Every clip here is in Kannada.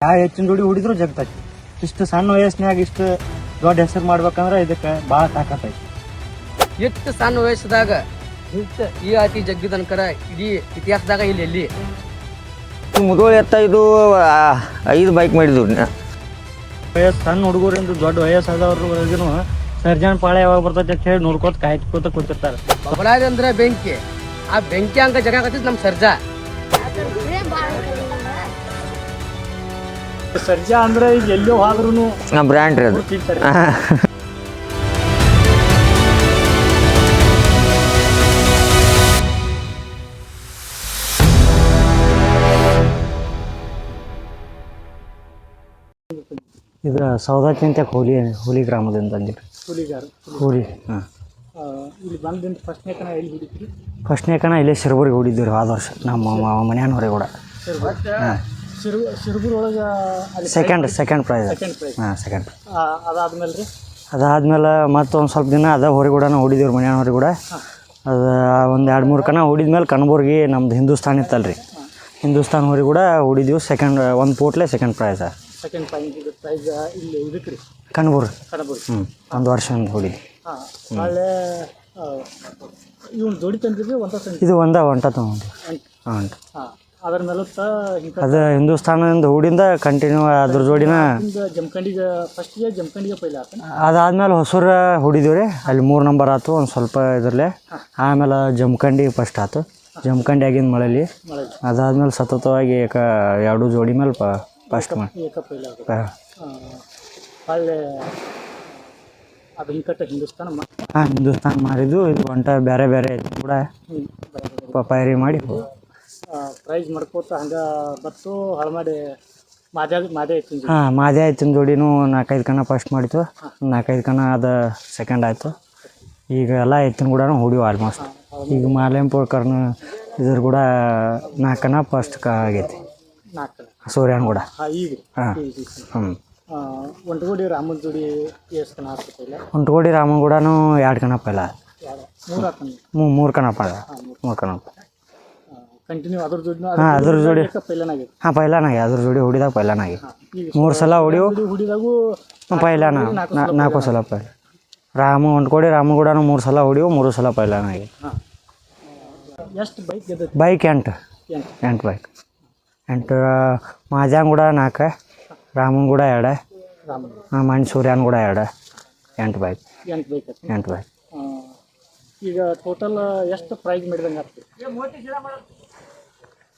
ಯಾವ ಹೆಚ್ಚಿನ ಜೋಡಿ ಹುಡಿದ್ರು ಜಗ್ತೈತಿ. ಇಷ್ಟು ಸಣ್ಣ ವಯಸ್ಸಿನಾಗ ಇಷ್ಟು ದೊಡ್ಡ ಹೆಸರು ಮಾಡ್ಬೇಕಂದ್ರೆ ಇದಕ್ಕೆ ಭಾಳ ತಾಕತ್ತೈತಿ ಎಷ್ಟು ಸಣ್ಣ ವಯಸ್ಸದಾಗ ಇಷ್ಟು ಈ ಆತಿ ಜಗ್ಗಿದನ್ಕರ ಇಡೀ ಇತಿಹಾಸದಾಗ ಇಲ್ಲಿ ಎಲ್ಲಿ? ಮುದೋಳಿ ಎತ್ತ ಇದು ಆ, ಐದು ಬೈಕ್ ಮಾಡಿದ್ರು. ವಯಸ್ಸು ಸಣ್ಣ ಹುಡುಗರಿಂದ ದೊಡ್ಡ ವಯಸ್ಸಾದವ್ರಿಗೂ ಸರ್ಜನ್ ಪಾಳೆ ಯಾವಾಗ ಬರ್ತೈತೆ ಅಂತ ಹೇಳಿ ನೋಡ್ಕೊತ ಕಾಯ್ಕೋತ ಕೂತಿರ್ತಾರೆ. ಬಬಲಾದಿ ಅಂದ್ರೆ ಬೆಂಕಿ. ಆ ಬೆಂಕಿ ಹಂಗ ಜಗಾಕತ್ತಿದ್ ನಮ್ಮ ಸರ್ಜಾ. ಸರ್ಜಾ ಅಂದ್ರೆ ಈಗ ಎಲ್ಲೋ ನಮ್ಮ ಬ್ರ್ಯಾಂಡ್ ರೀ ಅದು. ತಿಂತಾರೆ. ಇದು ಸೌದಾಕಿ ಅಂತ ಹೋಲಿ ಹೋಲಿ ಗ್ರಾಮದಿಂದ ಅಂದಿರಿ ಹುಲಿಗಾರ ಹೋಲಿ. ಹಾಂ. ಆ, ಇಲ್ಲಿ ಬಂದಿಂದ ಫಸ್ಟ್ನೇ ಕಣ ಎಲ್ಲಿ ಹಿಡಿತೀರಿ? ಫಸ್ಟ್ನೇ ಕಣ ಇಲ್ಲೇ ಶಿರಬೂರಿಗೆ ಹೊಡಿದ್ದೀವಿ ಆದ ವರ್ಷ. ನಮ್ಮ ಮನೆಯವ್ರಿಗೆ ಕೂಡ. ಸಿರು ಸಿರುಬೂರ್ ಒಳಗೆ ಅಲ್ಲಿ second second prize second prize ಹಾಂ ಸೆಕೆಂಡ್ ಅದಾದ್ಮೇಲೆ ರೀ ಅದಾದ್ಮೇಲೆ ಮತ್ತೊಂದು ಸ್ವಲ್ಪ ದಿನ ಅದ ಹೊರಗೂಡನ ಕೂಡ ಹೊಡಿದೀವಿ ಮನೆಯವ್ರಿಗೆ ಕೂಡ ಅದು ಒಂದು ಎರಡು ಮೂರು ಕಣ ಹೊಡಿದ್ಮೇಲೆ ಕಣ್ಬೂರ್ಗಿ ನಮ್ದು ಹಿಂದೂಸ್ತಾನ್ ಇತ್ತಲ್ರಿ. ಹಿಂದೂಸ್ತಾನ್ ಹೊರಗೆ ಕೂಡ ಹೊಡಿದೀವಿ ಸೆಕೆಂಡ್ ಒಂದು ಪೋಟ್ಲೆ ಸೆಕೆಂಡ್ ಪ್ರೈಸ್ ಸೆಕೆಂಡ್ ಪ್ರೈಸ್ ಇಲ್ಲಿ ಇದಕ್ಕೆ ರೀ ಕಣ್ಬೂರ್ ಕಡಬೂರ್ ಹ್ಞೂ ಒಂದು ವರ್ಷ ಹೊಡಿದ್ವಿ ಹಾಂ ನಾಳೆ ಜೋಡಿ ತಂದಿದ್ವಿ ಒಂದ ಇದು ಒಂದ ಒಂಟ ತೊಗೊಂಡು ಹಾಂ ಹಾಂ. ಅದ್ರ ಮೇಲತ್ತ ಹಿಂಗೆ ಅದು ಹಿಂದೂಸ್ತಾನದಿಂದ ಹೂಡಿಂದ ಕಂಟಿನ್ಯೂ ಅದ್ರ ಜೋಡಿನ ಜಮಖಂಡಿಗೆ ಫಸ್ಟಿಗೆ ಜಮಖಂಡಿಗೆ ಪೈಲ ಆತ ಅದಾದ್ಮೇಲೆ ಹೊಸೂರ ಹೊಡಿದೀವಿ ರೀ ಅಲ್ಲಿ ಮೂರು ನಂಬರ್ ಆತು ಒಂದು ಸ್ವಲ್ಪ ಇದ್ರಲ್ಲೇ. ಆಮೇಲೆ ಜಮಖಂಡಿ ಫಸ್ಟ್ ಆಯ್ತು ಜಮಖಂಡಿ ಆಗಿನ ಮಳೆಲಿ ಅದಾದ್ಮೇಲೆ ಸತತವಾಗಿ ಏಕ ಎರಡು ಜೋಡಿ ಮೇಲೆ ಪ ಫಸ್ಟ್ ಮಾಡಿ ಏಕ ಪೈಲ ಆಗುತ್ತೆ ಹೊಳ್ಳೆ ಅದು ಹಿಂಕಟ್ಟ ಹಿಂದೂಸ್ತಾನ ಹಾಂ ಹಿಂದೂಸ್ತಾನ್ ಮಾರಿದ್ದು ಇದು ಒಂಟ ಬೇರೆ ಬೇರೆ ಐತಿ ಕೂಡ. ಪೈರಿ ಮಾಡಿ. ಪ್ರೈಸ್ ಮಾಡ್ಕೋತ ಹಂಗೆ ಬತ್ತು ಹಾಳು ಮಾಡಿ ಮಾದೇ ಐತಿ ಹಾಂ ಮಾದೇ ಆಯ್ತಿನ ಜೋಡಿನೂ ನಾಲ್ಕೈದು ಕಣ ಫಸ್ಟ್ ಮಾಡಿತು ನಾಲ್ಕೈದು ಕಣ ಅದು ಸೆಕೆಂಡ್ ಆಯಿತು. ಈಗ ಎಲ್ಲ ಎತ್ತಿನ ಕೂಡ ಹೊಡಿವು ಆಲ್ಮೋಸ್ಟ್ ಈಗ ಮಾಲೆಂಪುರ ಕರ್ನ ಇದ್ರ ಕೂಡ ನಾಲ್ಕು ಕಣ ಫಸ್ಟ್ ಕ ಆಗೈತಿ. ಸೂರ್ಯನ ಕೂಡ. ಹಾಂ. ಹ್ಞೂ ಒಂಟಗೋಡಿ ರಾಮನ ಜೋಡಿ ಎಷ್ಟು ಕಣ ಹೊಂಟ್ಕೋಡಿ ರಾಮನ್ ಕೂಡ ಎರಡು ಕಣ ಪೈಲ ಮೂರು ಕಣಪ್ಪ ಕಣ ಮೂರು ಕಣ ಕಂಟಿನ್ಯೂ ಅದ್ರ ಜೋಡಿನ ಹಾಂ ಅದ್ರ ಜೋಡಿ. ಹಾಂ ಪೈಲಾನಾಗಿ ಅದ್ರ ಜೋಡಿ ಹೊಡಿದಾಗ ಪೈಲಾನಾಗಿ ಮೂರು ಸಲ ಹೊಡಿವು ಜೋಡಿ ಹುಡಿದಾಗೂ ಪೈಲಾನ ನಾಲ್ಕು ಸಲ ಪೈಲ ರಾಮ ಹೊಂಟ್ಕೋಡಿ ರಾಮ ಕೂಡ ಮೂರು ಸಲ ಹೊಡಿವು ಮೂರು ಸಲ ಪೈಲಾನಾಗಿ ಎಷ್ಟು ಬೈಕ್ ಬೈಕ್ ಎಂಟು. ಎಂಟು. ಬೈಕ್ ಎಂಟು ಮಾಜಾನ್ ಕೂಡ ನಾಲ್ಕು ರಾಮನ್ ಕೂಡ ಎರಡು ಹಾಂ ಮಣ್ ಸೂರ್ಯನ್ ಕೂಡ ಎರಡು ಎಂಟು ಬೈಕ್ ಎಂಟು ಬೈಕ್ ಎಂಟು ಬೈಕ್ ಈಗ ಟೋಟಲ್ ಎಷ್ಟು ಪ್ರೈಸ್ ಮಾಡಿದಂಗೆ ಆಗ್ತದೆ?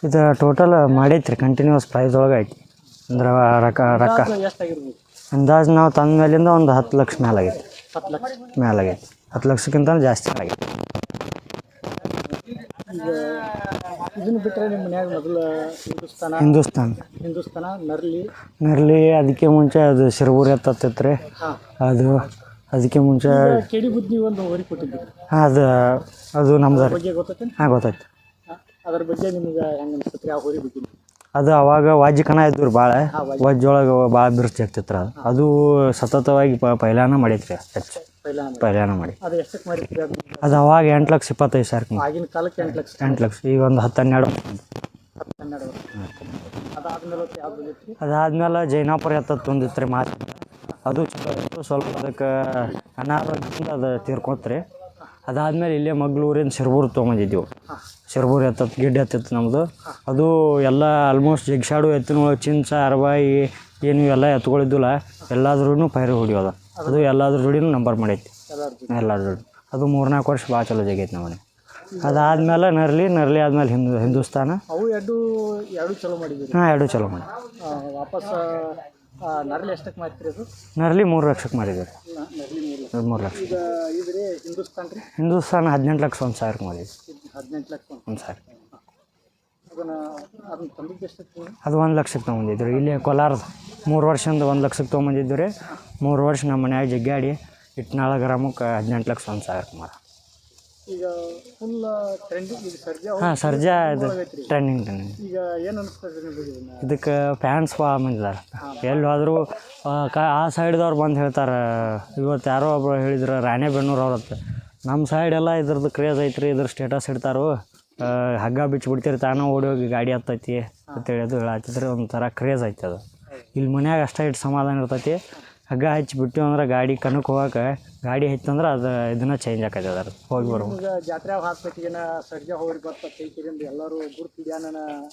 ಇದು ಟೋಟಲ್ ಮಾಡೈತ್ರಿ ಕಂಟಿನ್ಯೂಸ್ ಪ್ರೈಸ್ ಒಳಗೆ ಐತಿ. ಅಂದ್ರೆ ರೊಕ್ಕ ರೊಕ್ಕ. ಅಂದಾಜು ನಾವು ತಂದ ಮೇಲಿಂದ ಒಂದು ಹತ್ತು ಲಕ್ಷ ಮೇಲಾಗೈತಿ ಆಗೈತಿ. ಹತ್ತು ಲಕ್ಷಕ್ಕಿಂತ ಜಾಸ್ತಿ ಆಗೈತಿ. ಈಗ ಇದನ್ನು ಬಿಟ್ಟರೆ ನಿಮ್ಮ ಮನ್ಯಾಗ ಮೊದಲು ಹಿಂದೂಸ್ತಾನ? ಹಿಂದೂಸ್ತಾನ್. ಹಿಂದೂಸ್ತಾನ ನರ್ಲಿ? ನರ್ಲಿ ಅದಕ್ಕೆ ಮುಂಚೆ ಅದು ಶಿರಬೂರಿ ಎತ್ತತ್ತಿತ್ತು ರೀ ಅದು ಅದಕ್ಕೆ ಮುಂಚೆ ಕೆಡಿ ಬುದ್ಧಿ ಒಂದು ಹೊರಿ ಕೊಟ್ಟಿದ್ದೀರಿ. ಅದು ಅದು ನಮ್ದು ಹಾಂ ಗೊತ್ತಾಯ್ತು. ಅದ್ರ ಬಗ್ಗೆ ನಿಮ್ಗೆ ಹೆಂಗೆ ಅನ್ಸುತ್ತೆ? ಆ ಹೋರಿ ಬಗ್ಗೆ ಅದು ಅವಾಗ ವಾಜಿ ಕಣ ಇದ್ರು ಭಾಳ ವಜ್ಜೊಳಗೆ ಭಾಳ ಅಭಿವೃದ್ಧಿ ಆಗ್ತಿತ್ತು ಅದು. ಅದು ಸತತವಾಗಿ ಪ ಪೈಲಾನ ಮಾಡೈತ್ರಿ ಹೆಚ್ಚು. ಪೈಲಾನ ಮಾಡಿ. ಅದು ಎಷ್ಟಕ್ಕೆ ಅದು? ಅವಾಗ ಎಂಟು ಲಕ್ಷ ಇಪ್ಪತ್ತೈದು ಸಾವಿರ ಆಗಿನ ಕಾಲಕ್ಕೆ ಎಂಟು ಲಕ್ಷ. ಎಂಟು ಲಕ್ಷ. ಈಗ ಒಂದು ಹತ್ತು ಹನ್ನೆರಡು ಹತ್ತು ಹನ್ನೆರಡು ವರ್ಷ. ಅದಾದ್ಮೇಲೆ ಜೈನಾಪುರ ಎತ್ತತ್ತು ಒಂದಿತ್ತು ರೀ ಮಾತು ಅದು ಚಲೋ ಸ್ವಲ್ಪ ಅದಕ್ಕೆ ಅನಾರೋಗ್ಯದಿಂದ ಅದು ತೀರ್ಕೊತ್ರಿ. ಅದಾದ್ಮೇಲೆ ಇಲ್ಲೇ ಮಗ್ಳೂರಿಂದ ಶಿರ್ಬೂರ್ ತೊಗೊಂಡಿದ್ದೆವು ಶಿರ್ಬೂರ್ ಎತ್ತತ್ತು ಗಿಡ್ಡ ಎತ್ತಿತ್ತು ನಮ್ಮದು ಅದು ಎಲ್ಲ ಆಲ್ಮೋಸ್ಟ್ ಜಗ್ಸಾಡು ಎತ್ತಿನ ಚಿಂಚ ಅರಬಾಯಿ ಏನು ಎಲ್ಲ ಎತ್ಕೊಳ್ಳಿದ್ದಿಲ್ಲ ಎಲ್ಲಾದ್ರೂ ಪೈರು ಹೊಡಿಯೋದ. ಅದು ಎಲ್ಲಾದ್ರ ಜೋಡಿನೂ ನಂಬರ್ ಮಾಡೈತಿ. ಎಲ್ಲಾದ್ರೂ. ಜೋಡಿ ಅದು ಮೂರ್ನಾಲ್ಕು ವರ್ಷ ಭಾಳ ಚಲೋ ಜಗೈತಿ ನಮ್ಮನೆ. ಅದಾದ್ಮೇಲೆ ನರ್ಲಿ ನರ್ಲಿ ಆದ್ಮೇಲೆ ಹಿಂದೂ ಹಿಂದೂಸ್ತಾನ. ಅವು ಎರಡು ಎರಡು ಚಲೋ ಮಾಡಿದ್ವಿ ಹಾಂ ಎರಡು ಚಲೋ ಮಾಡಿ ವಾಪಸ್ ನರ್ಲಿ ಎಷ್ಟಕ್ಕೆ ಮಾಡ್ತೀರಿ ಅದು? ನರಲಿ ಮೂರು ಲಕ್ಷಕ್ಕೆ ಮಾಡಿದ್ದೀವಿ ನರ್ಲಿ ಮೂರು ಮೂರು ಲಕ್ಷ. ಈಗ ಇದ್ರಿ ಹಿಂದೂಸ್ತಾನ್ ರೀ? ಹಿಂದೂಸ್ತಾನ ಹದಿನೆಂಟು ಲಕ್ಷ ಒಂದು ಸಾವಿರಕ್ಕೆ ಮಾಡಿದ್ವಿ ಹದಿನೆಂಟು ಲಕ್ಷ ಒಂದು. ಸಾವಿರ. ಅದನ್ನ ಅದನ್ನ ತಂದಿದ್ದು ಎಷ್ಟಕ್ಕೆ ಅದು ಒಂದು ಲಕ್ಷಕ್ಕೆ ತೊಗೊಂಡಿದ್ರು ಇಲ್ಲಿ ಕೋಲಾರದ ಮೂರು ವರ್ಷದಿಂದ ಒಂದು ಲಕ್ಷಕ್ಕೆ ತೊಗೊಂಬಂದಿದ್ದು ರೀ. ಮೂರು ವರ್ಷ ನಮ್ಮ ಮನ್ಯಾಗ ಜಗ್ಗಾಡಿ ಇಟ್ನಾಳ ಗ್ರಾಮಕ್ಕೆ ಹದಿನೆಂಟು ಲಕ್ಷ ಒಂದು ಸಾವಿರಕ್ಕೆ ಮಾರ. ಈಗ ಫುಲ್ ಟ್ರೆಂಡಿಂಗ್ ಈಗ ಸರ್ಜಾ. ಹಾಂ ಸರ್ಜಾ ಇದು ಟ್ರೆಂಡಿಂಗ್ ಟ್ರೆಂಡಿಂಗ್ ಈಗ ಏನು ಅನಿಸ್ತದೆ ನಿಮಗೆ ಇದನ್ನ? ಇದಕ್ಕೆ ಫ್ಯಾನ್ಸ್ ಭಾಳ ಮಂದಿದ್ದಾರೆ ಎಲ್ಲಿ ಆದರೂ ಆ, ಕ ಆ ಸೈಡ್ದವ್ರು ಬಂದು ಹೇಳ್ತಾರೆ ಇವತ್ತು ಯಾರೋ ಒಬ್ರು ಹೇಳಿದ್ರು ರಾಣೆಬೆನ್ನೂರು ಅವ್ರದ್ದು ನಮ್ಮ ಸೈಡ್ ಎಲ್ಲ ಇದ್ರದ್ದು ಕ್ರೇಜ್ ಐತ್ರಿ ಇದ್ರ ಸ್ಟೇಟಸ್ ಇಡ್ತಾರೋ. ಹಗ್ಗ ಹಗ್ಗ ಬಿಚ್ಚಿಬಿಡ್ತೀರಿ ತಾನೇ ಓಡಿ ಹೋಗಿ ಗಾಡಿ ಹತ್ತೈತಿ. ಅಂತೇಳಿ ಅದು ಹೇಳತ್ತಿದ್ರೆ ಒಂಥರ ಕ್ರೇಜ್ ಐತೆ ಅದು. ಇಲ್ಲಿ ಮನ್ಯಾಗ ಅಷ್ಟೇ ಇಟ್ಟು ಸಮಾಧಾನ ಇರ್ತೈತಿ. ಹಗ್ಗ ಹಚ್ಚಿಬಿಟ್ಟು ಅಂದ್ರೆ ಗಾಡಿ ಕಣಕ್ಕೆ ಹೋಗಕ್ಕೆ ಗಾಡಿ ಹಚ್ಚಂದ್ರೆ ಅದು ಇದನ್ನ ಚೇಂಜ್ ಆಕೈತೆ ಅದ್ರ ಹೋಗಿ ಬರ್ಬೋದು ಈಗ ಜಾತ್ರೆ ಹಾಕ್ಬೇಕಿಗೇನ ಸರ್ಜಾ ಹೋಗಿ ಎಲ್ಲರೂ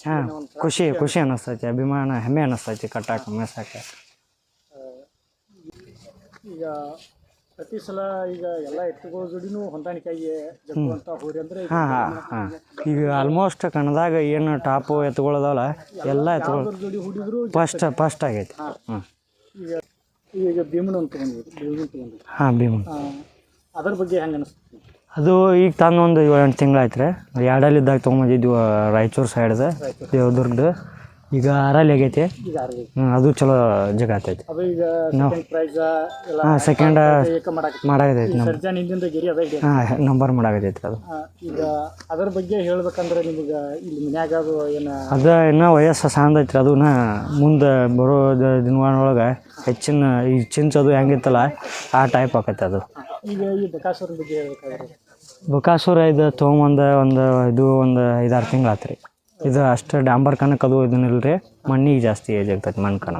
ಹಾಂ ಖುಷಿ ಖುಷಿ ಅನ್ನಿಸ್ತೈತಿ ಅಭಿಮಾನ ಹೆಮ್ಮೆ ಅನಿಸ್ತೈತಿ ಕಟ್ಟಾಕ ಮೇಸಾಕ ಈಗ ಪ್ರತಿ ಸಲ ಈಗ ಎಲ್ಲ ಎತ್ತುಗಳ ಜೋಡಿನೂ ಹೊಂದಾಣಿಕೆಯಾಗಿ ಜಗ್ಗುವಂತ ಹೋರಿ ಅಂದ್ರೆ ಈಗ ಹಾಂ ಹಾಂ ಹಾಂ. ಈಗ ಆಲ್ಮೋಸ್ಟ್ ಕಣದಾಗ ಏನು ಟಾಪು ಎತ್ತುಗಳದಾವಲ್ಲ ಎಲ್ಲ ಎತ್ತುಗಳು ಜೋಡಿ ಹುಡಿದ್ರು ಫಸ್ಟ್ ಫಸ್ಟ್ ಆಗೈತಿ. ಹ್ಞೂ ಈಗ ಈಗ ಭೀಮನ ಅಂತ ತಗೊಂಡಿದ್ರು ಭೀಮನ್ ತಗೊಂಡಿದ್ರು ಹಾಂ ಭೀಮನ್. ಅದ್ರ ಬಗ್ಗೆ ಹೆಂಗೆ ಅನಿಸ್ತದೆ ಅದು ಈಗ ತಂದು ಒಂದು ಏಳು ಎಂಟು ತಿಂಗಳು ಆಯ್ತು ರೀ ಎರಡಲ್ಲಿದ್ದಾಗ ತೊಗೊಂಬಂದಿದ್ವಿ ರಾಯಚೂರು ಸೈಡ್ದು ದೇವದುರ್ಗದ. ಈಗ ಆರಲ್ಲಿ ಆಗೈತಿ. ಈಗ ಆರ್ವಿ ಹ್ಞೂ ಅದು ಚಲೋ ಜಗ ಆತೈತಿ ಅದು ಈಗ ಸೆಕೆಂಡ್ ಪ್ರೈಸ್ ಎಲ್ಲ ಹಾಂ ಸೆಕೆಂಡ್ ಏಕ ಮಾಡಕ್ಕೆ ಮಾಡಾಕತೈತಿ ನಮ್ಮ ಸರ್ಜಾ ನಿಂದಿಂದ ಗಿರಿ ಅದ ಇದೆ ಹಾಂ ನಂಬರ್ ಮಾಡಾಗೈತಿ ಅದು. ಈಗ ಅದರ ಬಗ್ಗೆ ಹೇಳ್ಬೇಕಂದ್ರೆ ನಿಮಗೆ ಇಲ್ಲಿ ಮನ್ಯಾಗ ಅದು ಏನು ಅದು ಇನ್ನೂ ವಯಸ್ಸು ಸಾಂದ್ ಐತ್ರಿ ಅದನ್ನ ಮುಂದೆ ಬರೋ ದ- ದಿನಮಾನೊಳಗೆ ಹೆಚ್ಚಿನ ಈ ಚಿಂಚದು ಹೆಂಗಿತ್ತಲ್ಲ ಆ ಟೈಪ್ ಆಕೈತಿ ಅದು. ಈಗ ಈ ಬಕಾಸುರನ ಬಗ್ಗೆ ಹೇಳ್ಬೇಕಾದ್ರೆ. ಬಕಾಸುರ ಇದು ತೊಗೊಂಬಂದು ಒಂದು ಇದು ಒಂದು ಐದಾರು ತಿಂಗಳು ಆತ್ರಿ. ಇದು ಅಷ್ಟು ಡಾಂಬರ್ ಕನಕ ಅದು ಇದನ್ನಿಲ್ಲ ರೀ ಮಣ್ಣಿಗೆ ಜಾಸ್ತಿ ಏಜ್ ಆಗ್ತೈತಿ ಮಣ್ಣು ಕಣ.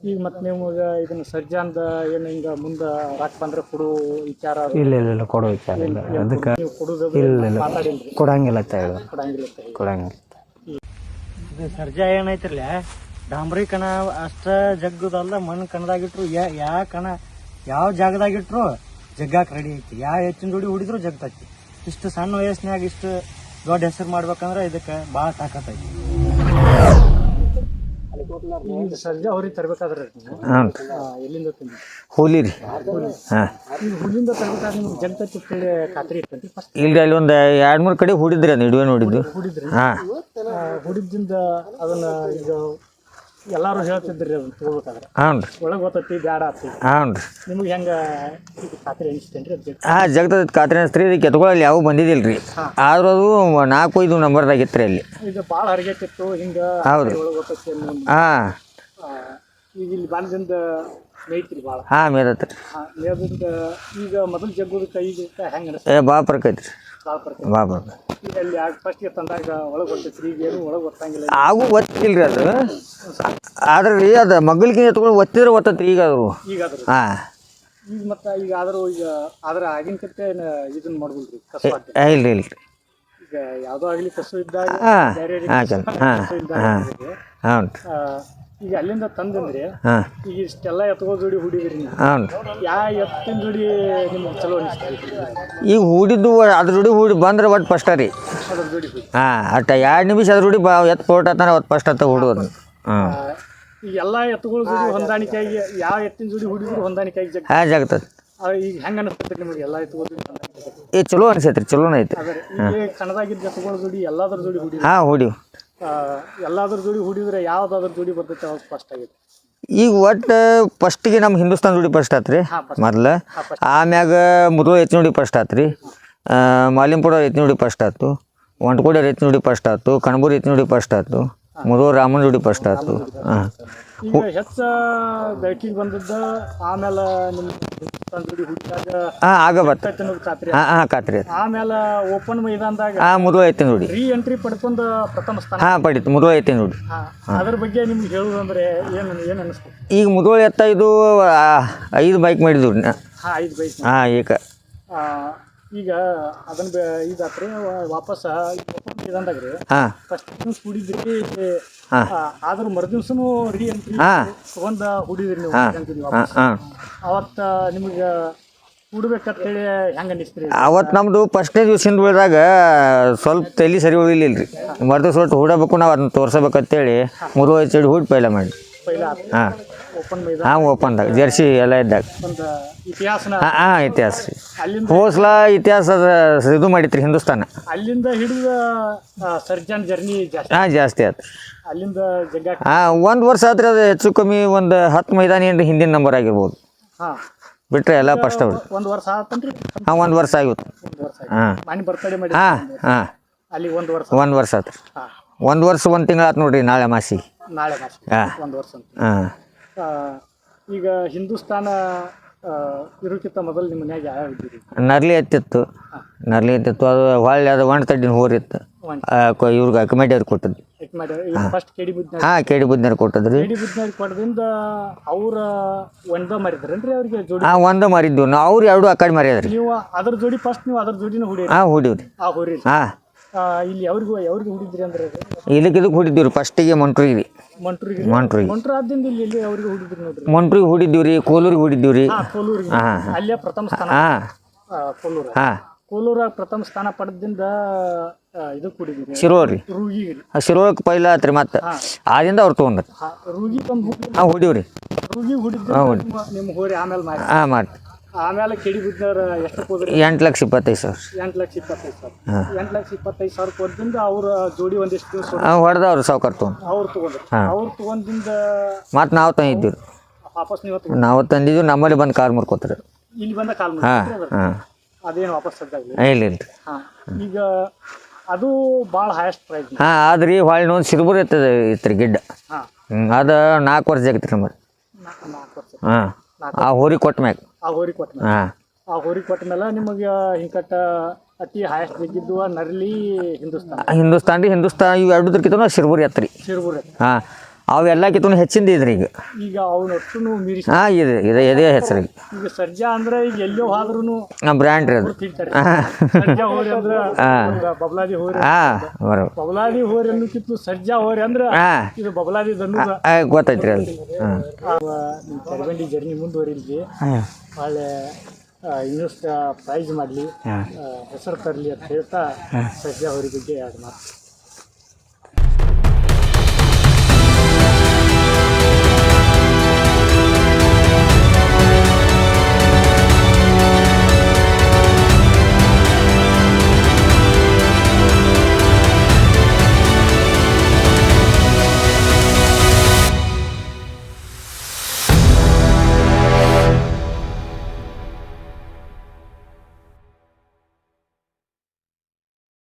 ಈಗ ಮತ್ತೆ ನಿಮಗೆ ಇದನ್ನ ಸರ್ಜಾ ಅಂದ ಏನು ಹಿಂಗ ಮುಂದೆ ರಾಕ್ ಬಂದ್ರೆ ಕೊಡು ವಿಚಾರ ಇಲ್ಲ ಇಲ್ಲ ಇಲ್ಲ ಕೊಡೋ ವಿಚಾರ ಇಲ್ಲ. ಅದಕ್ಕೆ ನೀವು ಕೊಡುದು ಇಲ್ಲ ಇಲ್ಲ. ಮಾತಾಡಿಲ್ರಿ. ಕೊಡಂಗಿಲ್ಲ ಅಂತ ಹೇಳಿ ಕೊಡಂಗಿಲ್ಲ ಅಂತ ಹೇಳಿ. ಕೊಡಂಗಿಲ್ಲ ಇದು ಸರ್ಜಾ ಏನೈತಿರ್ಲ ಡಾಂಬ್ರಿ ಕಣ ಅಷ್ಟ ಜಗ್ಗದಲ್ಲ ಮಣ್ಣು ಕಣದಾಗಿಟ್ರು ಯಾ ಯಾವ ಕಣ ಯಾವ ಜಾಗದಾಗಿಟ್ರು ಜಗ್ಗಾಕ ರೆಡಿ ಐತಿ. ಯಾವ ಹೆಚ್ಚಿನ ಜೋಡಿ ಹುಡಿದ್ರು ಜಗ್ತೈತಿ ಇಷ್ಟು ಸಣ್ಣ ವಯಸ್ಸಿನಾಗ ಇಷ್ಟು ದೊಡ್ಡ ಹೆಸರು ಮಾಡ್ಬೇಕಂದ್ರೆ ಇದಕ್ಕೆ ಭಾಳ ತಾಕತ್ತೈತಿ ಸಂಜೆ ಅವ್ರಿಗೆ ತರ್ಬೇಕಾದ್ರೆ ಹಾಂ. ಎಲ್ಲಿಂದ ಹೋಲಿ ರೀ. ಹಾಂ. ಈಗ ಹುಲ್ಲಿಂದ ತರ್ಬೇಕಾದ್ರೆ ನಿಮ್ಗೆ ಜಗತ್ತೈತಿ ಅಂತೇಳಿ ಖಾತ್ರಿ ಇರ್ತೈತಿ ಫಸ್ಟ್ ಇಲ್ರಿ ಅಲ್ಲಿ ಒಂದು ಎರಡು ಮೂರು ಕಡೆ ಹುಡಿದ್ರಿ ಅದು ಇಡುವೆ ನೋಡಿದ್ದು. ಹುಡಿದ್ರಿ. ಹಾಂ. ಹುಡಿದಿಂದ ಅದನ್ನ ಈಗ ಎಲ್ಲಾರು ಹೇಳ್ತಿದ್ರಿ ಅದನ್ನ ತಗೋಬೇಕಾದ್ರೆ. ಹಾಂ ರೀ ಒಳಗೆ ಗೊತ್ತೈತಿ ಬ್ಯಾಡ ಆತಿ. ಹಾಂ ರೀ ನಿಮ್ಗೆ ಹೆಂಗ ಇದು ಖಾತ್ರಿ ಅನಿಸ್ತೇನ್ರಿ ಅದು ಹಾಂ ಜಗದ ಖಾತ್ರಿ ಅನ್ಸ್ತ್ರಿ ಎತ್ಕೊಳ್ಳಿ ಯಾವ ಬಂದಿದ್ದಿಲ್ಲ ರೀ ಆದ್ರೂ ಅದು ನಾಲ್ಕು ಐದು ನಂಬರ್ದಾಗಿತ್ತು ರೀ ಅಲ್ಲಿ. ಇದು ಭಾಳ ಹರಿಗೆತ್ತಿತ್ತು ಹಿಂಗ ಹೌದು. ಒಳಗೆ ಗೊತ್ತೈತಿ ಅನ್ನೋ ಹಾಂ. ಆ, ಈಗ ಇಲ್ಲಿ ಮೇಯ್ತಿರಿ ಭಾಳ ಹಾಂ ಮೇದಿಂದ ಈಗ ಮೊದಲು ಜಗ್ಗೋದಕ್ಕೆ ಈಗ ಹೆಂಗೆ ಏ ಬಾ ರೀ ಭಾಳ ಬಾ ಬರ್ಕ ಈಗ ಅಲ್ಲಿ ಫಸ್ಟ್ಗೆ ತಂದಾಗ ಒಳಗೆ ಗೊತ್ತೈತ್ರಿ ಈಗ ಏನು ಒಳಗೆ ಗೊತ್ತಂಗಿಲ್ಲ ಆಗೂ ಒತ್ತಿಲ್ರಿ ಅದು. ಆದ್ರೆ ರೀ ಅದು ಮಗ್ಲಿಗೆ ಎತ್ಕೊಂಡು ಒತ್ತಿದ್ರೆ ಒತ್ತತ್ರಿ ಈಗ ಅದು ಈಗ ಅದ್ರ ಹಾಂ. ಈಗ ಮತ್ತೆ ಈಗ ಆದರೂ ಈಗ ಆದ್ರೆ ಆಗಿನ ಕತ್ತೆ ಇದನ್ನ ಮಾಡ್ಬೋದ್ರಿ ಇಲ್ಲ ಹಾಕಿ? ಇಲ್ರಿ ಇಲ್ರಿ ಈಗ ಯಾವುದೋ ಆಗಲಿ ಕಸು ಇದ್ದಾಗ ಹಾಂ ಬೇರೆ ಹಾಂ ಹಾಂ ಹಾಂ. ಹಾಂ ರೀ ಆ, ಈಗ ಅಲ್ಲಿಂದ ತಂದಂದ್ರೆ ಹಾಂ. ಈಗ ಇಷ್ಟೆಲ್ಲ ಎತ್ತುಗಳ ಜೋಡಿ ಹುಡಿದ್ರಿ ನೀವು. ಹಾಂ ರೀ ಯಾ ಎತ್ತಿನ ಜೋಡಿ ನಿಮ್ಗೆ ಚಲೋ ಅನಿಸ್ತೈತಿ ಈಗ ಹೂಡಿದ್ದು ಅದ್ರ ಜೋಡಿ ಹೂಡಿ ಬಂದ್ರೆ ಒಟ್ಟು ಫಸ್ಟ್ ರೀ. ಅದ್ರ ಜೋಡಿ ಹುಡಿ. ಹಾಂ ಅಟ್ಟ ಎರಡು ನಿಮಿಷ ಅದ್ರ ಜೋಡಿ ಬಾ ಎತ್ತು ಪೋಟ್ ಆತಾನೆ ಅವತ್ತು ಫಸ್ಟ್ ಅಂತ ಹೂಡೋದು. ಹಾಂ. ಈಗ ಎಲ್ಲ ಎತ್ತುಗಳ ಜೋಡಿ ಹೊಂದಾಣಿಕೆಯಾಗಿ ಯಾವ ಎತ್ತಿನ ಜೋಡಿ ಹುಡಿದ್ರು ಹೊಂದಾಣಿಕೆಯಾಗಿ ಜಗ್ ಹಾಂ ಜಾಗತದ. ಆ, ಈಗ ಹೆಂಗ ಅನಿಸ್ತೈತಿ ನಿಮಗೆ ಎಲ್ಲ ಎತ್ತುಗಳ ಜೋಡಿ ಹೊಂದಾಣಿಕೆ ಏ ಚಲೋ ಅನ್ಸೈತ್ರಿ ಚಲೋನ ಐತ್ರಿ. ಅದೇ ಈಗ ಕಣದಾಗಿದ್ದ ಎತ್ತುಗಳ ಜೋಡಿ ಎಲ್ಲಾದ್ರ ಜೋಡಿ ಹುಡಿ ಹಾಂ ಹೂಡಿ ಎಲ್ಲಾದ್ರ ಜೋಡಿ ಹುಡಿದ್ರೆ ಯಾವ್ದಾದ್ರ ಜೋಡಿ ಬರ್ತೈತೆ ಅವಾಗ ಫಸ್ಟ್ ಆಗಿದೆ. ಈಗ ಒಟ್ಟು ಫಸ್ಟಿಗೆ ನಮ್ಮ ಹಿಂದೂಸ್ತಾನ್ ಜೋಡಿ ಫಸ್ಟ್ ಆತ್ರಿ ಮೊದ್ಲು. ಆಮ್ಯಾಗ ಮುದುವ ಎತ್ತಿನ ನೋಡಿ ಫಸ್ಟ್ ಆತ್ರಿ. ಮಾಲಿಂಪುರ ಎತ್ತಿನ ನೋಡಿ ಫಸ್ಟ್ ಆಯ್ತು ಒಂಟ್ಕೋಡಿ ಎತ್ತಿನ ನೋಡಿ ಫಸ್ಟ್ ಆಯ್ತು ಕಣಬೂರು ಎತ್ತಿನ ನೋಡಿ ಫಸ್ಟ್ ಆಯ್ತು ಮುದುವ ರಾಮನ ಜೋಡಿ ಫಸ್ಟ್ ಆಯ್ತು ಹಾಂ. ಈಗ ಹೆಚ್ಚ ಬೆಳಕಿಗೆ ಬಂದದ್ದ ಆಮೇಲೆ ನಿಮ್ಮ ಜೋಡಿ ಹುಡಿದಾಗ ಹಾಂ ಆಗ ಬತ್ತ ಅನ್ನೋದು ಖಾತ್ರಿ ಹಾಂ ಹಾಂ ಖಾತ್ರಿ ಆಯ್ತು. ಆಮೇಲೆ ಓಪನ್ ಮೈದಾನದಾಗ ಹಾಂ ಮುದುವ ಎತ್ತಿ ನೋಡಿ. ರೀ ಎಂಟ್ರಿ ಪಡ್ಕೊಂಡು ಪ್ರಥಮ ಸ್ಥಾನ. ಹಾಂ ಪಡಿತು. ಮುದುವ ಎತ್ತಿ ನೋಡಿ. ಹಾ, ಅದ್ರ ಬಗ್ಗೆ ನಿಮ್ಗೆ ಹೇಳುದಂದ್ರೆ ಏನು ಏನು ಅನಿಸ್ತು? ಈಗ ಮೊದಲು ಎತ್ತ ಇದು ಆ, ಐದು ಬೈಕ್ ಮಾಡಿದ್ರು. ಹಾ ಐದು ಬೈಕ್ ಹಾಂ ಈಗ. ಈಗ ಅದನ್ನ ಬೆ ಇದಾತ್ರಿ ವಾಪಸ್ ಇದಂದಾಗ ರೀ ಹಾಂ. ಫಸ್ಟ್ ದಿವ್ಸ ಹುಡಿದ್ರಿ ಹಾ. ಆ, ಆದ್ರ ಮರುದಿವ್ಸನು ರೀ ಎಂಟ್ರಿ ಹಾ. ತಗೊಂಡ ಹುಡಿದ್ರಿ ನೀವು ಹಾಂ. ಹಾಂ ವಾಪಸ್. ಹಾಂ. ಅವತ್ತ ನಿಮ್ಗೆ ಹುಡ್ಬೇಕಂತೇಳಿ ಹೆಂಗ ಅನಿಸ್ತ್ರಿ ಅವತ್ತು ನಮ್ಮದು ಫಸ್ಟ್ನೇ ದಿವ್ಸದಿಂದ ಉಳಿದಾಗ ಸ್ವಲ್ಪ ತಲೆ ಸರಿ ಉಳಿಲಿಲ್ಲ ರೀ ಮರ್ದ ಸ್ವಲ್ಪ ಹೂಡಬೇಕು ನಾವು ಅದನ್ನ ತೋರ್ಸಬೇಕಂತೇಳಿ ಮೂರು ಐದು ಸೈಡ್ ಹೂಡಿ ಪೈಲ ಮಾಡಿ. ಪೈಲ ಹಾಂ. ಹಾಂ ಓಪನ್ದಾಗ ಜರ್ಸಿ ಎಲ್ಲ ಇದ್ದಾಗ. ಇತಿಹಾಸನ ಹಾಂ ಹಾಂ ಇತಿಹಾಸ. ರೀ ಅಲ್ಲಿಂದ ಹೋಸ್ಲ ಇತಿಹಾಸ ಅದ ಇದು ಮಾಡಿತ್ರಿ ಹಿಂದೂಸ್ತಾನ. ಅಲ್ಲಿಂದ ಹಿಡಿದ ಸರ್ಜನ್ ಜರ್ನಿ ಜಾಸ್ತಿ. ಹಾಂ ಜಾಸ್ತಿ ಆಯ್ತು ಅಲ್ಲಿಂದ ಜಗ್ಗ ಹಾಂ ಒಂದು ವರ್ಷ ಆದ್ರೆ ಅದು ಹೆಚ್ಚು ಕಮ್ಮಿ ಒಂದು ಹತ್ತು ಮೈದಾನ ಏನು ಹಿಂದಿನ ನಂಬರ್ ಆಗಿರ್ಬೋದು. ಹಾ. ಬಿಟ್ರೆ ಎಲ್ಲ ಫಸ್ಟ್ ಅವ್ರು. ಒಂದ್ ವರ್ಷ ಆತನ್ರಿ ಹಾಂ ಒಂದು ವರ್ಷ ಆಗಿತ್ತು. ಒಂದ್ ವರ್ಷ ಆಯ್ತು. ಹಾಂ. ಮನೆ ಬರ್ತಡೇ ಮಾಡಿ ಹಾಂ ಹಾಂ. ಅಲ್ಲಿ ಒಂದ್ ವರ್ಷ. ಒಂದು ವರ್ಷ ಆತ್ರಿ. ಹಾ. ಒಂದು ವರ್ಷ ಒಂದು ತಿಂಗಳು ಆತು ನೋಡ್ರಿ ನಾಳೆ ಮಾಸಿ ನಾಳೆ ಮಾಸ ಹಾಂ. ಒಂದ್ ವರ್ಷ ಅಂತ. ಹಾಂ. ಈಗ ಹಿಂದೂಸ್ತಾನ ಇರೋಕ್ಕಿಂತ ಮೊದಲು ನಿಮ್ಮ ಮನ್ಯಾಗ ಯಾವ ಇದ್ದೀರಿ? ನರ್ಲಿ ಎತ್ತಿತ್ತು. ನರ್ಲಿ ಎತ್ತಿತ್ತು. ಅದು ಹೊಳ್ಳಿ ಅದು ಒಣ ತಡ್ಡಿನ ಹೋರಿತ್ತು ಇವ್ರಿಗೆ ಕಮಿಟಿ ಅವ್ರಿಗೆ ಕೊಟ್ಟದ್ದು ಫಸ್ಟ್ ಕೆಡಿ ಬುದ್ಧ ಹಾಂ ಕೆಡಿ ಬುದ್ಧನವ್ರು ಕೊಟ್ಟದ್ರಿ. ಕೆಡಿ ಬುದ್ಧ ಕೊಡದಿಂದ ಅವ್ರ ಒಂದ ಮಾರಿದ್ರೇನ್ರಿ ಅವ್ರಿಗೆ ಜೋಡಿ? ಹಾಂ ಒಂದು ಮಾರಿದ್ವು. ನಾವು ಅವ್ರು ಎರಡು ಆ ಕಡೆ ಮಾರ್ಯಾದ್ರಿ. ನೀವು ಅದ್ರ ಜೋಡಿ ಫಸ್ಟ್ ನೀವು ಅದ್ರ ಜೋಡಿನ ಹುಡಿ ಹಾಂ ಹೊಡಿವ್ರಿ. ಆ ಹೋರಿ ಹಾಂ. ಇಲ್ಲಿ ಅವ್ರಿಗೂ ಅವ್ರಿಗೆ ಹುಡಿದ್ರಿ ಅಂದ್ರೆ ಇದಕ್ಕೆ ಇದಕ್ಕೆ ಹೊಡಿದ್ದೀವಿ ಫಸ್ಟಿಗೆ ಮಂಟ್ರಿಗೆ ಮಂಟ್ರಿಗೆ ಮಂಟ್ರಿಗೆ ಮಂಟ್ರ ಆದ್ದಿಂದ ಇಲ್ಲಿ ಇಲ್ಲಿ ಅವ್ರಿಗೆ ಹುಡಿದ್ರಿ ನೋಡ್ರಿ. ಮಂಟ್ರಿಗೆ ಹೊಡಿದ್ದೀವಿ ರೀ ಕೋಲೂರಿಗೆ ಹೊಡಿದ್ದೀವಿ ರೀ. ಹಾ ಕೋಲೂರಿಗೆ. ಅಲ್ಲೇ ಪ್ರಥಮ ಸ್ಥಾನ. ಹಾಂ. ಆ, ಕೋಲೂರ. ಹಾಂ. ಕೋಲೂರ ಪ್ರಥಮ ಸ್ಥಾನ ಪಡೆದಿಂದ ಇದಕ್ಕೆ ಹುಡಿದ್ರಿ ಶಿರೋಳ್ ರೀ. ರೂಗಿಗೆ ಆ ಶಿರೋಳಕ್ಕೆ ಪೈಲ ಆತ್ರಿ ಮತ್ತೆ. ಆದಿಂದ ಅವ್ರು ತೊಗೊಂಡ್ರಿ ಹಾ ರೂಗಿ ಹುಡಿ ಹಾಂ ಹೊಡಿವ್ರಿ. ರೂಗಿ ಹುಡಿದ್ರೆ ನಿಮ್ಮ- ನಿಮ್ಮ ಹೋರಿ ಆಮೇಲೆ ಮಾಡಿ. ಹಾಂ ಮಾಡಿ ಆಮೇಲೆ ಕೆಡಿ ಬಿದ್ದವ್ರ ಎಷ್ಟು ಹೋದ್ರಿ? ಎಂಟು ಲಕ್ಷ ಇಪ್ಪತ್ತೈದು ಸಾವಿರ. ಎಂಟು ಲಕ್ಷ ಇಪ್ಪತ್ತೈದು ಸಾವಿರ. ಎಂಟು ಲಕ್ಷ ಇಪ್ಪತ್ತೈದು ಸಾವಿರ ಕೊಟ್ಟಿಂದ ಅವ್ರ ಜೋಡಿ ಒಂದಿಷ್ಟು ದಿವಸ ಹಾಂ ಹೊಡೆದವ್ರು ಸಾವ್ಕಾರ ತೊಗೊಂಡು. ಅವ್ರು ತಗೊಂಡ್ರು. ಅವ್ರು ತೊಗೊಂದಿಂದ ಮತ್ತು ನಾವು ತಂದಿದ್ದೀವಿ ವಾಪಸ್ ನೀವು. ನಾವು ತಂದಿದ್ದೀವಿ ನಮ್ಮಲ್ಲಿ ಬಂದು ಕಾರ್ ಮುರ್ಕೋತಾರೆ. ಇಲ್ಲಿ ಬಂದ ಕಾಲ್ ಹಾಂ ಅದೇನು ವಾಪಸ್ ಸದ್ದಾಗಲಿ ಇಲ್ಲ ಇಲ್ಲ. ರೀ ಹಾಂ. ಈಗ ಅದು ಭಾಳ ಹೈಯೆಸ್ಟ್ ಪ್ರೈಸ್ ಹಾಂ ಆದ್ರಿ ಹೊಳ್ಳಿ ನೋಡಿ ಸಿರ್ಬುರ್ ಇರ್ತದೆ ಇತ್ತು ಗಿಡ್ಡ. ಹಾ. ಹ್ಞೂ ಅದು ನಾಲ್ಕು ವರ್ಷ ಆಗತ್ತೆ ರೀ ನಮ್ಮದು ನಾಲ್ಕು ವರ್ಷ. ಹಾಂ. ಆ ಹೋರಿ ಕೊಟ್ಟ ಮ್ಯಾಗ. ಆ ಹೋರಿ ಕೊಟ್ಟ ಹಾಂ. ಆ ಹೋರಿ ಕೊಟ್ಟ ಮೇಲೆ ನಿಮಗೆ ಹಿಂಕಟ್ಟ ಅತಿ ಹೈಯೆಸ್ಟ್ ಬಿದ್ದಿದ್ದು ನರ್ಲಿ ಹಿಂದೂಸ್ತಾನ. ಹಿಂದೂಸ್ತಾನ್ ರೀ ಹಿಂದೂಸ್ತಾನ್ ಇವು ಎರಡದಕ್ಕಿಂತ ಶಿರ್ಬುರಿ ಎತ್ತರಿ ಶಿರ್ಬುರಿ ಹಾಂ. ಅವೆಲ್ಲಕ್ಕಿಂತ ಹೆಚ್ಚಿಂದ ಇದ್ರಿ ಈಗ. ಈಗ ಅವನ ಮೀರಿ ಮೀರಿಸಿ ಹಾಂ ಇದೆ ಇದೆ ಇದೇ ಹೆಸರು ಈಗ ಸರ್ಜಾ ಅಂದ್ರೆ ಈಗ ಎಲ್ಲೋ ಆದ್ರೂ ಹಾಂ ಬ್ರ್ಯಾಂಡ್ ರೀ ಅದು. ಸರ್ಜಾ ಹೋರಿ ಅಂದ್ರೆ ಒಂದು ಬಬಲಾದಿ ಹೋರಿ. ಹಾಂ ಬರೋದು ಬಬಲಾದಿ ಹೋರಿ ಅನ್ನೋಕ್ಕಿಂತ ಸರ್ಜಾ ಹೋರಿ ಅಂದ್ರೆ ಹಾಂ. ಇದು ಬಬಲಾದಿ ದನ್ನು ಗೊತ್ತೈತ್ರಿ ಅಲ್ಲಿ ಹಾಂ. ನಿಮ್ಮ ಚರಬಂಡಿ ಜರ್ನಿ ಮುಂದುವರಿಲಿ ಒಳ್ಳೆ ಇನ್ನಷ್ಟು ಪ್ರೈಸ್ ಮಾಡಲಿ. ಹೆಸರು ತರಲಿ ಅಂತ ಹೇಳ್ತಾ ಸರ್ಜಾ ಅವ್ರ ಬಗ್ಗೆ ಎರಡು ಮಾತು.